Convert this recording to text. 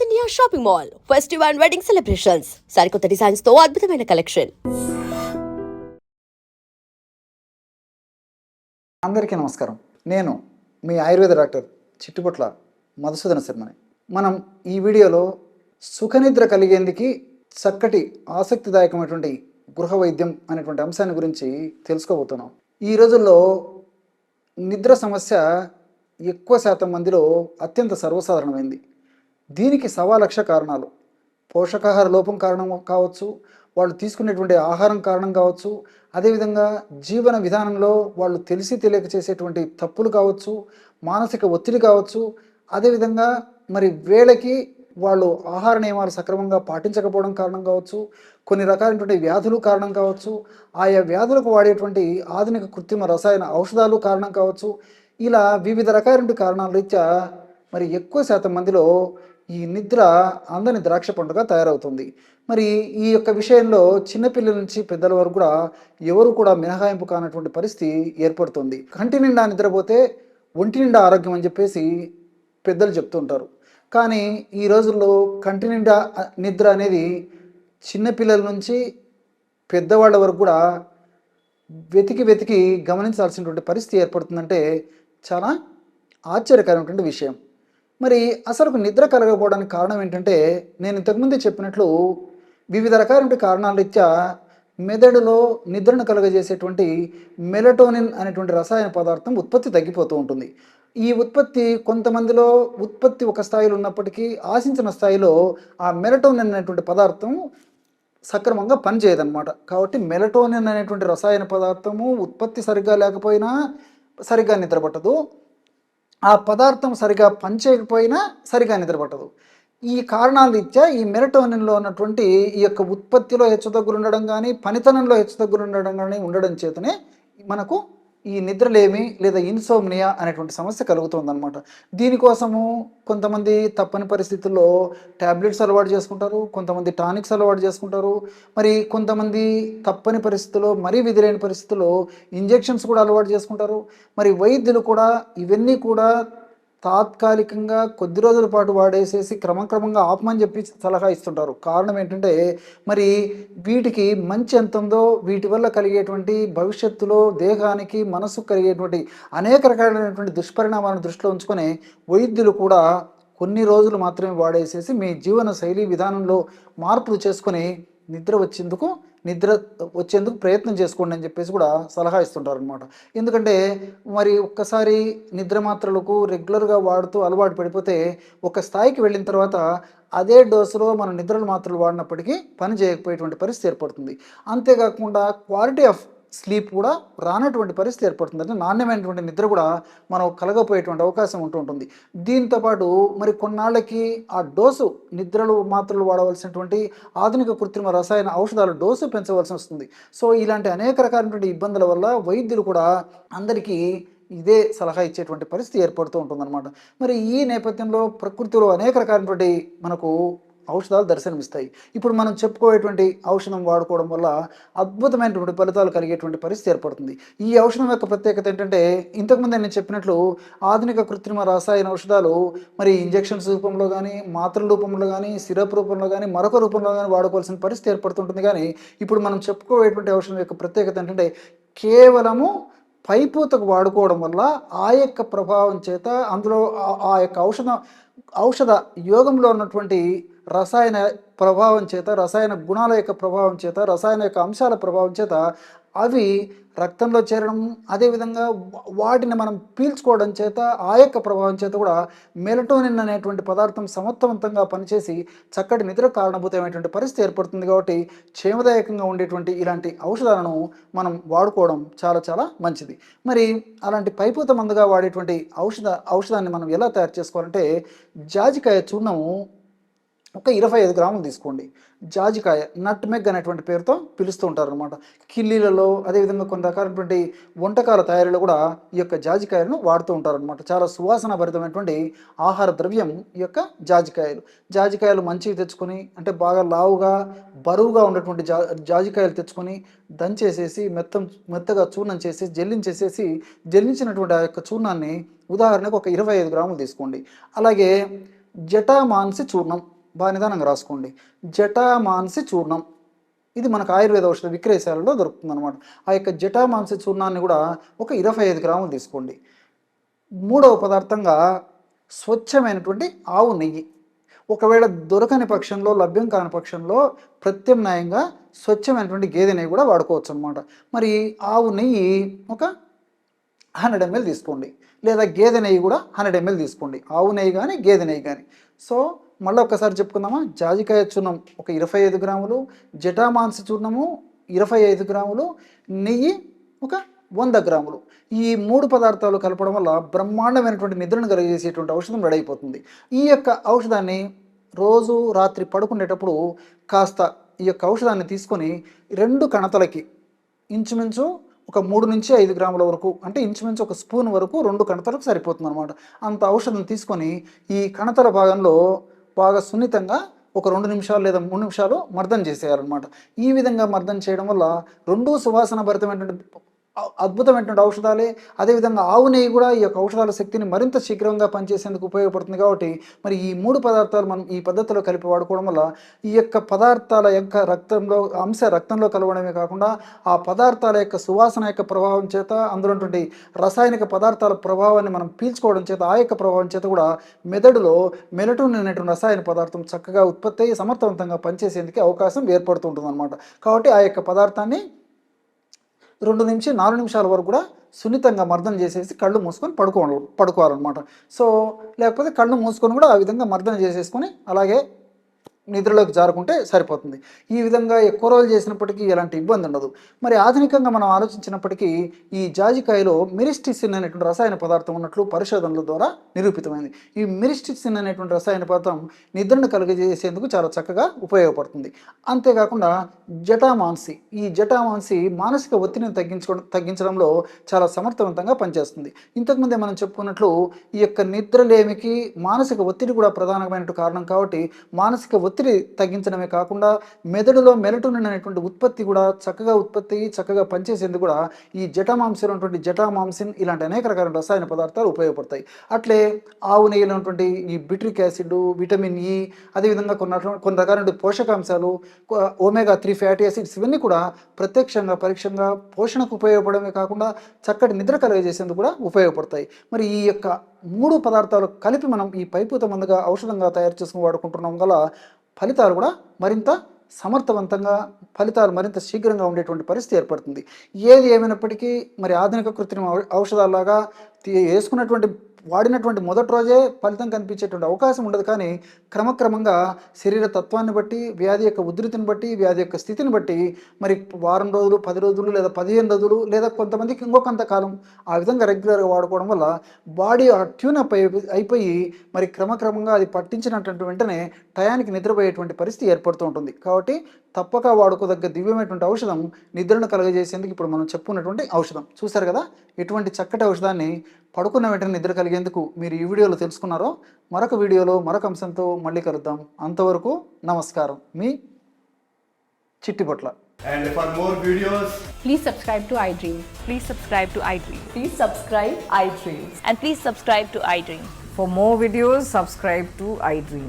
North India shopping mall festival and wedding celebrations సరికొత్త డిజైన్స్తో అద్భుతమైన కలెక్షన్ అందరికీ నమస్కారం. నేను మీ ఆయుర్వేద డాక్టర్ చిట్టుపట్ల మధుసూదన శర్మని. మనం ఈ వీడియోలో సుఖనిద్ర కలిగేందుకు చక్కటి ఆసక్తిదాయకమైనటువంటి గృహ వైద్యం అనేటువంటి అంశాన్ని గురించి తెలుసుకోబోతున్నాం. ఈ రోజుల్లో నిద్ర సమస్య ఎక్కువ శాతం మందిలో అత్యంత సర్వసాధారణమైంది. దీనికి సవా లక్ష కారణాలు. పోషకాహార లోపం కారణం కావచ్చు వాళ్ళు తీసుకునేటువంటి ఆహారం కారణం కావచ్చు అదేవిధంగా జీవన విధానంలో వాళ్ళు తెలిసి తెలియక చేసేటువంటి తప్పులు కావచ్చు మానసిక ఒత్తిడి కావచ్చు అదేవిధంగా మరి వేళకి వాళ్ళు ఆహార నియమాలు సక్రమంగా పాటించకపోవడం కారణం కావచ్చు కొన్ని రకాలైనటువంటి వ్యాధులు కారణం కావచ్చు ఆయా వ్యాధులకు వాడేటువంటి ఆధునిక కృత్రిమ రసాయన ఔషధాలు కారణం కావచ్చు ఇలా వివిధ రకాలైన కారణాల రీత్యా మరి ఎక్కువ శాతం మందిలో ఈ నిద్ర అందని ద్రాక్ష పండుగ తయారవుతుంది. మరి ఈ యొక్క విషయంలో చిన్నపిల్లల నుంచి పెద్దల వరకు కూడా ఎవరు కూడా మినహాయింపు కానటువంటి పరిస్థితి ఏర్పడుతుంది. కంటి నిండా నిద్రపోతే ఒంటి నిండా ఆరోగ్యం అని చెప్పేసి పెద్దలు చెప్తుంటారు. కానీ ఈ రోజుల్లో కంటి నిండా నిద్ర అనేది చిన్నపిల్లల నుంచి పెద్దవాళ్ళ వరకు కూడా వెతికి వెతికి గమనించాల్సినటువంటి పరిస్థితి ఏర్పడుతుందంటే చాలా ఆశ్చర్యకరమైనటువంటి విషయం. మరి అసలు నిద్ర కలగకపోవడానికి కారణం ఏంటంటే నేను ఇంతకుముందే చెప్పినట్లు వివిధ రకాలైన కారణాల రీత్యా మెదడులో నిద్రను కలుగజేసేటువంటి మెలటోనిన్ అనేటువంటి రసాయన పదార్థం ఉత్పత్తి తగ్గిపోతూ ఉంటుంది. ఈ ఉత్పత్తి కొంతమందిలో ఉత్పత్తి ఒక స్థాయిలో ఉన్నప్పటికీ ఆశించిన స్థాయిలో ఆ మెలటోనిన్ అనేటువంటి పదార్థం సక్రమంగా పనిచేయదన్నమాట. కాబట్టి మెలటోనిన్ అనేటువంటి రసాయన పదార్థము ఉత్పత్తి సరిగ్గా లేకపోయినా సరిగ్గా నిద్రపట్టదు ఆ పదార్థం సరిగా పనిచేయకపోయినా సరిగా నిద్రపట్టదు. ఈ కారణాల రీత్యా ఈ మెరటోనిన్లో ఉన్నటువంటి ఈ యొక్క ఉత్పత్తిలో హెచ్చుతగ్గులు ఉండడం కానీ పనితనంలో హెచ్చుతగ్గులు ఉండడం కానీ ఉండడం చేతనే మనకు ఈ నిద్రలేమి లేదా ఇన్సోమ్నియా అనేటువంటి సమస్య కలుగుతుందన్నమాట. దీనికోసము కొంతమంది తప్పని పరిస్థితుల్లో ట్యాబ్లెట్స్ అలవాటు చేసుకుంటారు కొంతమంది టానిక్స్ అలవాటు చేసుకుంటారు. మరి కొంతమంది తప్పని పరిస్థితుల్లో మరీ విధిలేని పరిస్థితుల్లో ఇంజెక్షన్స్ కూడా అలవాటు చేసుకుంటారు. మరి వైద్యులు కూడా ఇవన్నీ కూడా తాత్కాలికంగా కొద్ది రోజుల పాటు వాడేసేసి క్రమక్రమంగా ఆపమని చెప్పి సలహా ఇస్తుంటారు. కారణం ఏంటంటే మరి వీటికి మంచి ఎంత ఉందో వీటి వల్ల కలిగేటువంటి భవిష్యత్తులో దేహానికి మనసుకు కలిగేటువంటి అనేక రకాలైనటువంటి దుష్పరిణామాలను దృష్టిలో ఉంచుకొని వైద్యులు కూడా కొన్ని రోజులు మాత్రమే వాడేసేసి మీ జీవన శైలి విధానంలో మార్పులు చేసుకొని నిద్ర వచ్చేందుకు నిద్ర వచ్చేందుకు ప్రయత్నం చేసుకోండి అని చెప్పేసి కూడా సలహా ఇస్తుంటారు అనమాట ఎందుకంటే మరి ఒక్కసారి నిద్ర మాత్రలకు రెగ్యులర్గా వాడుతూ అలవాటు పడిపోతే ఒక స్థాయికి వెళ్ళిన తర్వాత అదే డోసులో మనం నిద్రలు మాత్రలు వాడినప్పటికీ పని చేయకపోయేటువంటి పరిస్థితి ఏర్పడుతుంది. అంతేకాకుండా క్వాలిటీ ఆఫ్ స్లీప్ కూడా రానటువంటి పరిస్థితి ఏర్పడుతుంది. అంటే నాణ్యమైనటువంటి నిద్ర కూడా మనం కలగపోయేటువంటి అవకాశం ఉంటూ ఉంటుంది. దీంతోపాటు మరి కొన్నాళ్ళకి ఆ డోసు నిద్రలు మాత్రలు వాడవలసినటువంటి ఆధునిక కృత్రిమ రసాయన ఔషధాల డోసు పెంచవలసి వస్తుంది. సో ఇలాంటి అనేక రకాలైనటువంటి ఇబ్బందుల వల్ల వైద్యులు కూడా అందరికీ ఇదే సలహా ఇచ్చేటువంటి పరిస్థితి ఏర్పడుతూ ఉంటుందన్నమాట. మరి ఈ నేపథ్యంలో ప్రకృతిలో అనేక రకాలైనటువంటి మనకు ఔషధాలు దర్శనమిస్తాయి. ఇప్పుడు మనం చెప్పుకోయేటువంటి ఔషధం వాడుకోవడం వల్ల అద్భుతమైనటువంటి ఫలితాలు కలిగేటువంటి పరిస్థితి ఏర్పడుతుంది. ఈ ఔషధం యొక్క ప్రత్యేకత ఏంటంటే ఇంతకుముందు నేను చెప్పినట్లు ఆధునిక కృత్రిమ రసాయన ఔషధాలు మరి ఇంజెక్షన్స్ రూపంలో కానీ మాత్రల రూపంలో కానీ సిరప్ రూపంలో కానీ మరొక రూపంలో కానీ వాడుకోవాల్సిన పరిస్థితి ఏర్పడుతుంటుంది. కానీ ఇప్పుడు మనం చెప్పుకోయేటువంటి ఔషధం యొక్క ప్రత్యేకత ఏంటంటే కేవలము పైపూతకు వాడుకోవడం వల్ల ఆ యొక్క ప్రభావం చేత అందులో ఆ- ఆ యొక్క ఔషధం ఔషధ యోగంలో ఉన్నటువంటి రసాయన ప్రభావం చేత రసాయన గుణాల యొక్క ప్రభావం చేత రసాయన యొక్క అంశాల ప్రభావం చేత అవి రక్తంలో చేరడం అదేవిధంగా వాటిని మనం పీల్చుకోవడం చేత ఆ యొక్క ప్రభావం చేత కూడా మెలటోనిన్ అనేటువంటి పదార్థం సమర్థవంతంగా పనిచేసి చక్కటి నిద్ర కారణభూతమైనటువంటి పరిస్థితి ఏర్పడుతుంది కాబట్టి క్షేమదాయకంగా ఉండేటువంటి ఇలాంటి ఔషధాలను మనం వాడుకోవడం చాలా చాలా మంచిది. మరి అలాంటి పైపూత మందుగా వాడేటువంటి ఔషధ ఔషధాన్ని మనం ఎలా తయారు చేసుకోవాలంటే జాజికాయ చూర్ణము ఒక ఇరవై ఐదు గ్రాములు తీసుకోండి. జాజికాయ నట్ మెగ్ అనేటువంటి పేరుతో పిలుస్తూ ఉంటారు అనమాట కిల్లీలలో అదేవిధంగా కొన్ని రకాలైనటువంటి వంటకాల తయారీలో కూడా ఈ యొక్క జాజికాయలను వాడుతూ ఉంటారు అనమాట చాలా సువాసన భరితమైనటువంటి ఆహార ద్రవ్యం ఈ యొక్క జాజికాయలు. జాజికాయలు మంచివి తెచ్చుకొని అంటే బాగా లావుగా బరువుగా ఉన్నటువంటి జా జాజికాయలు తెచ్చుకొని దంచేసేసి మెత్తం మెత్తగా చూర్ణం చేసి జల్లించేసేసి జల్లించినటువంటి ఆ యొక్క చూర్ణాన్ని ఉదాహరణకు ఒక ఇరవై ఐదు గ్రాములు తీసుకోండి. అలాగే జటామాన్సి చూర్ణం బాగా నిదానంగా రాసుకోండి. జటామాంసి చూర్ణం. ఇది మనకు ఆయుర్వేద ఔషధ విక్రయశాలలో దొరుకుతుంది అనమాట ఆ యొక్క జటామాంసి చూర్ణాన్ని కూడా ఒక ఇరవై ఐదు గ్రాములు తీసుకోండి. మూడవ పదార్థంగా స్వచ్ఛమైనటువంటి ఆవు నెయ్యి. ఒకవేళ దొరకని పక్షంలో లభ్యం కాని పక్షంలో ప్రత్యామ్నాయంగా స్వచ్ఛమైనటువంటి గేదె నెయ్యి కూడా వాడుకోవచ్చు అనమాట మరి ఆవు నెయ్యి ఒక హండ్రెడ్ ఎంఎల్ తీసుకోండి. లేదా గేదె నెయ్యి కూడా హండ్రెడ్ ఎంఎల్ తీసుకోండి. ఆవు నెయ్యి కానీ గేదె నెయ్యి కానీ సో మళ్ళీ ఒకసారి చెప్పుకుందామా? జాజికాయ చూర్ణం ఒక ఇరవై ఐదు గ్రాములు జటామాంసి చూర్ణము ఇరవై ఐదు గ్రాములు నెయ్యి ఒక వంద గ్రాములు. ఈ మూడు పదార్థాలు కలపడం వల్ల బ్రహ్మాండమైనటువంటి నిద్రను కలిగజేసేటువంటి ఔషధం రెడీ అయిపోతుంది ఈ యొక్క ఔషధాన్ని రోజు రాత్రి పడుకునేటప్పుడు కాస్త ఈ యొక్క ఔషధాన్ని తీసుకొని రెండు కణతలకి ఇంచుమించు ఒక మూడు నుంచి ఐదు గ్రాముల వరకు అంటే ఇంచుమించు ఒక స్పూన్ వరకు రెండు కణతలకు సరిపోతుంది అనమాట అంత ఔషధం తీసుకొని ఈ కణతల భాగంలో బాగా సున్నితంగా ఒక రెండు నిమిషాలు లేదా మూడు నిమిషాలు మర్దం చేసేయాలన్నమాట. ఈ విధంగా మర్దం చేయడం వల్ల రెండు సువాసన భరితమైనటువంటి అద్భుతమైనటువంటి ఔషధాలే. అదేవిధంగా ఆవు నెయ్యి కూడా ఈ యొక్క ఔషధాల శక్తిని మరింత శీఘ్రంగా పనిచేసేందుకు ఉపయోగపడుతుంది కాబట్టి మరి ఈ మూడు పదార్థాలు మనం ఈ పద్ధతిలో కలిపి వాడుకోవడం వల్ల ఈ యొక్క పదార్థాల యొక్క రక్తంలో అంశ రక్తంలో కలవడమే కాకుండా ఆ పదార్థాల యొక్క సువాసన యొక్క ప్రభావం చేత అందులో ఉన్నటువంటి రసాయనిక పదార్థాల ప్రభావాన్ని మనం పీల్చుకోవడం చేత ఆ యొక్క ప్రభావం చేత కూడా మెదడులో మెలటోన్ అనేటువంటి రసాయన పదార్థం చక్కగా ఉత్పత్తి అయ్యి సమర్థవంతంగా పనిచేసేందుకు అవకాశం ఏర్పడుతుంటుంది అనమాట కాబట్టి ఆ యొక్క పదార్థాన్ని రెండు నుంచి నాలుగు నిమిషాల వరకు కూడా సున్నితంగా మర్దన చేసేసి కళ్ళు మూసుకొని పడుకో పడుకోవాలన్నమాట. సో లేకపోతే కళ్ళు మూసుకొని కూడా ఆ విధంగా మర్దన చేసేసుకొని అలాగే నిద్రలోకి జారుకుంటే సరిపోతుంది. ఈ విధంగా ఎక్కువ రోజులు చేసినప్పటికీ ఎలాంటి ఇబ్బంది ఉండదు. మరి ఆధునికంగా మనం ఆలోచించినప్పటికీ ఈ జాజికాయలో మిరిస్టిసిన్ అనేటువంటి రసాయన పదార్థం ఉన్నట్లు పరిశోధనల ద్వారా నిరూపితమైంది. ఈ మిరిస్టిసిన్ అనేటువంటి రసాయన పదార్థం నిద్రను కలుగజేసేందుకు చాలా చక్కగా ఉపయోగపడుతుంది. అంతేకాకుండా జటామాన్సి ఈ జటామాన్సి మానసిక ఒత్తిడిని తగ్గించుకోవడం తగ్గించడంలో చాలా సమర్థవంతంగా పనిచేస్తుంది. ఇంతకుముందే మనం చెప్పుకున్నట్లు ఈ యొక్క నిద్రలేమికి మానసిక ఒత్తిడి కూడా ప్రధానమైన కారణం కాబట్టి మానసిక ఒత్తిడి తగ్గించడమే కాకుండా మెదడులో మెలటోనిన్ అనేటువంటి ఉత్పత్తి కూడా చక్కగా ఉత్పత్తి అయ్యి చక్కగా పనిచేసేందుకు కూడా ఈ జటామాంసిన్ ఉన్నటువంటి జటామాంసిన్ ఇలాంటి అనేక రకాల రసాయన పదార్థాలు ఉపయోగపడతాయి. అట్లే ఆవు నెయ్యిలో ఉన్నటువంటి ఈ బిట్రిక్ యాసిడ్ విటమిన్ ఇ అదేవిధంగా కొన్ని కొన్ని రకాలైన పోషకాంశాలు కొ- ఒమేగా త్రీ ఫ్యాటీ యాసిడ్స్ ఇవన్నీ కూడా ప్రత్యక్షంగా పరీక్షంగా పోషణకు ఉపయోగపడమే కాకుండా చక్కటి నిద్ర కలుగజేసేందుకు కూడా ఉపయోగపడతాయి. మరి ఈ యొక్క మూడు పదార్థాలు కలిపి మనం ఈ పైపూత మందుగా ఔషధంగా తయారు చేసుకుని వాడుకుంటున్నాం గల ఫలితాలు కూడా మరింత సమర్థవంతంగా ఫలితాలు మరింత శీఘ్రంగా ఉండేటువంటి పరిస్థితి ఏర్పడుతుంది. ఏది ఏమైనప్పటికీ మరి ఆధునిక కృత్రిమ ఔ- ఔషధాలాగా తీ- వేసుకున్నటువంటి వాడినటువంటి మొదటి రోజే ఫలితం కనిపించేటువంటి అవకాశం ఉండదు. కానీ క్రమక్రమంగా శరీర తత్వాన్ని బట్టి వ్యాధి యొక్క ఉధృతిని బట్టి వ్యాధి యొక్క స్థితిని బట్టి మరి వారం రోజులు పది రోజులు లేదా పదిహేను రోజులు లేదా కొంతమందికి ఇంకొకంతకాలం ఆ విధంగా రెగ్యులర్గా వాడుకోవడం వల్ల బాడీ ట్యూన్ అప్ అయి అయిపోయి మరి క్రమక్రమంగా అది పట్టించినటువంటి వెంటనే టయానికి నిద్రపోయేటువంటి పరిస్థితి ఏర్పడుతూ ఉంటుంది. కాబట్టి తప్పక వాడుకోదగ్గ దివ్యమైనటువంటి ఔషధం నిద్రను కలుగజేసేందుకు ఇప్పుడు మనం చెప్పుకున్నటువంటి ఔషధం చూశారు కదా ఇటువంటి చక్కటి ఔషధాన్ని పడుకున్న వెంటనే నిద్ర కలిగేందుకు మీరు ఈ వీడియోలో తెలుసుకున్నారో మరొక వీడియోలో మరొక అంశంతో మళ్ళీ కలుద్దాం అంతవరకు నమస్కారం మీ Chittipotla And for more videos, Please subscribe to iDream. Please subscribe to iDream. Please subscribe iDreams. And please subscribe to iDream. For more videos, subscribe to iDream.